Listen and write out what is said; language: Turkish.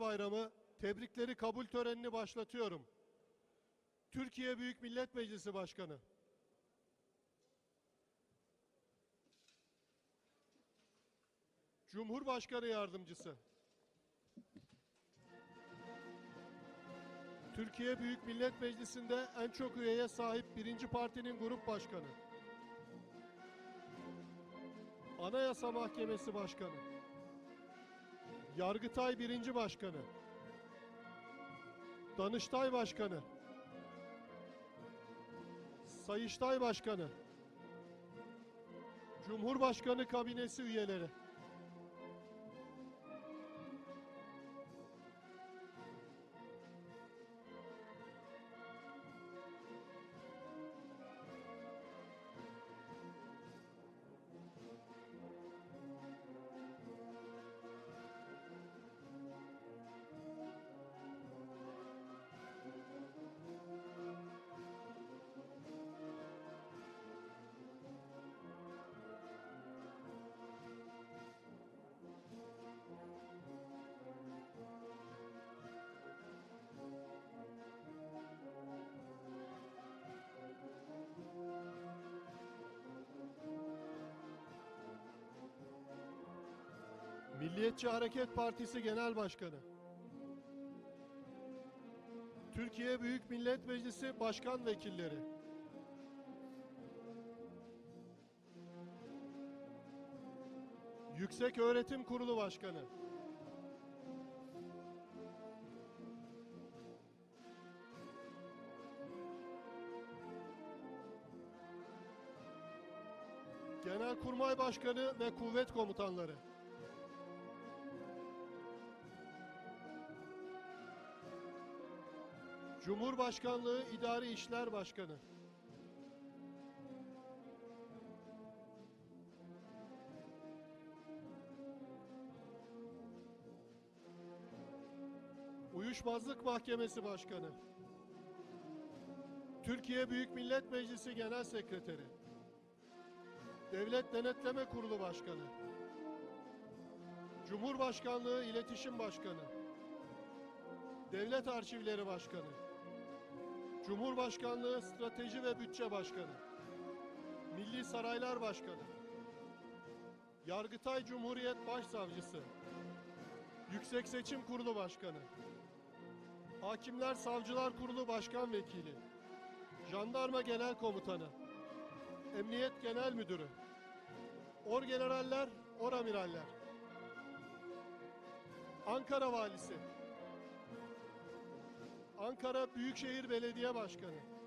Bayramı tebrikleri kabul törenini başlatıyorum. Türkiye Büyük Millet Meclisi Başkanı. Cumhurbaşkanı Yardımcısı. Türkiye Büyük Millet Meclisi'nde en çok üyeye sahip birinci partinin grup başkanı. Anayasa Mahkemesi Başkanı. Yargıtay Birinci Başkanı. Danıştay Başkanı. Sayıştay Başkanı. Cumhurbaşkanı Kabinesi üyeleri. Milliyetçi Hareket Partisi Genel Başkanı. Türkiye Büyük Millet Meclisi Başkan Vekilleri. Yüksek Öğretim Kurulu Başkanı. Genelkurmay Başkanı ve kuvvet komutanları. Cumhurbaşkanlığı İdari İşler Başkanı. Uyuşmazlık Mahkemesi Başkanı. Türkiye Büyük Millet Meclisi Genel Sekreteri. Devlet Denetleme Kurulu Başkanı. Cumhurbaşkanlığı İletişim Başkanı. Devlet Arşivleri Başkanı. Cumhurbaşkanlığı Strateji ve Bütçe Başkanı. Milli Saraylar Başkanı. Yargıtay Cumhuriyet Başsavcısı. Yüksek Seçim Kurulu Başkanı. Hakimler Savcılar Kurulu Başkan Vekili. Jandarma Genel Komutanı. Emniyet Genel Müdürü. Orgeneraller, Oramiraller. Ankara Valisi. Ankara Büyükşehir Belediye Başkanı.